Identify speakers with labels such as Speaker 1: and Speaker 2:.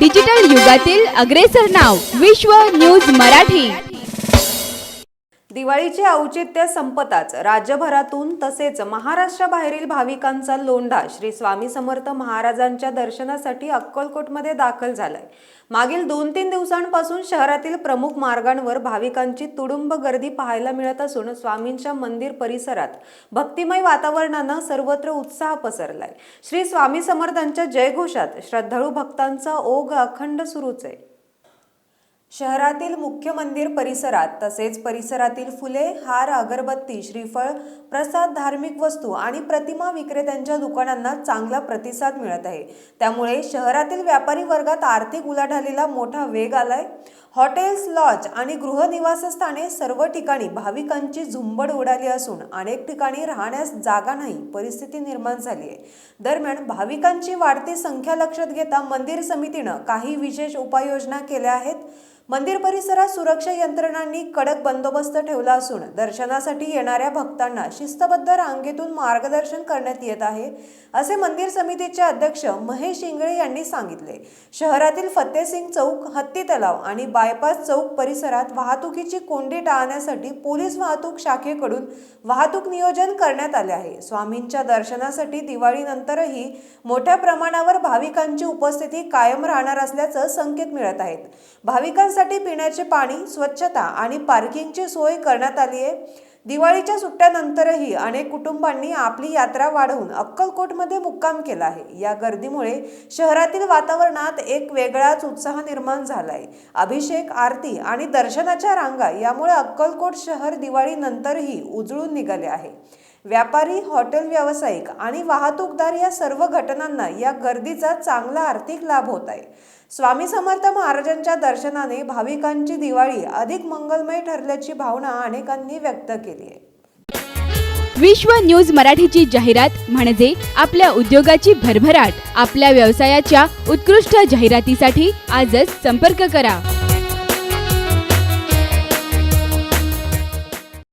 Speaker 1: Digital युगातील अग्रेसर नाव विश्व न्यूज मराठी.
Speaker 2: दिवाळीचे औचित्य संपताच. राज्यभरातून तसेच महाराष्ट्राबाहेरील भाविकांचा लोंढा श्री स्वामी समर्थ महाराजांच्या दर्शनासाठी अक्कलकोटमध्ये दाखल झालाय. मागील दोन तीन दिवसांपासून शहरातील प्रमुख मार्गांवर भाविकांची तुडुंब गर्दी पाहायला मिळत असून स्वामींच्या मंदिर परिसरात भक्तिमय वातावरणानं सर्वत्र उत्साह पसरलाय. श्री स्वामी समर्थांच्या जयघोषात श्रद्धाळू भक्तांचा ओघ अखंड सुरूच आहे. शहरातील मुख्य मंदिर परिसरात तसेच परिसरातील फुले हार अगरबत्ती श्रीफळ प्रसाद धार्मिक वस्तू आणि प्रतिमा विक्रेत्यांच्या दुकानांना चांगला प्रतिसाद मिळत आहे. त्यामुळे शहरातील व्यापारी वर्गात आर्थिक उलाढालीला मोठा वेग आलाय. हॉटेल्स लॉज आणि गृहनिवासस्थाने सर्व ठिकाणी भाविकांची झुंबड उडाली असून अनेक ठिकाणी राहण्यास जागा नाही परिस्थिती निर्माण झाली आहे. दरम्यान भाविकांची वाढती संख्या लक्षात घेता मंदिर समितीनं काही विशेष उपाययोजना केल्या आहेत. मंदिर परिसरात सुरक्षा यंत्रणांनी कडक बंदोबस्त ठेवला असून दर्शनासाठी येणाऱ्या भक्तांना शिस्तबद्ध रांगेतून मार्गदर्शन करण्यात येत आहे असे मंदिर समितीचे अध्यक्ष महेश इंगळे यांनी सांगितले. शहरातील फतेसिंग चौक हत्ती तलाव आणि बायपास चौक परिसरात वाहतुकीची कोंडी टाळण्यासाठी पोलीस वाहतूक शाखेकडून वाहतूक नियोजन करण्यात आले आहे. स्वामींच्या दर्शनासाठी दिवाळीनंतरही मोठ्या प्रमाणावर भाविकांची उपस्थिती कायम राहणार असल्याचं संकेत मिळत आहेत. भाविकांसाठी पिण्याचे पाणी स्वच्छता आणि पार्किंगची सोय करण्यात आली आहे. दिवाळीच्या सुट्ट्यानंतरही अनेक कुटुंबांनी आपली यात्रा वाढवून अक्कलकोटमध्ये मुक्काम केला आहे. या गर्दीमुळे शहरातील वातावरणात एक वेगळाच उत्साह निर्माण झालाय. अभिषेक आरती आणि दर्शनाच्या रांगा यामुळे अक्कलकोट शहर दिवाळीनंतरही उजळून निघाले आहे. व्यापारी हॉटेल व्यावसायिक आणि वाहतूकदार या सर्व घटनांना या गर्दीचा चांगला आर्थिक लाभ होत आहे. स्वामी समर्थ महाराजांच्या दर्शनाने भाविकांची दिवाळी अधिक मंगलमय ठरल्याची भावना अनेकांनी व्यक्त केली आहे.
Speaker 1: विश्व न्यूज मराठीची जाहिरात म्हणजे आपल्या उद्योगाची भरभराट. आपल्या व्यवसायाच्या उत्कृष्ट जाहिरातीसाठी आजच संपर्क करा.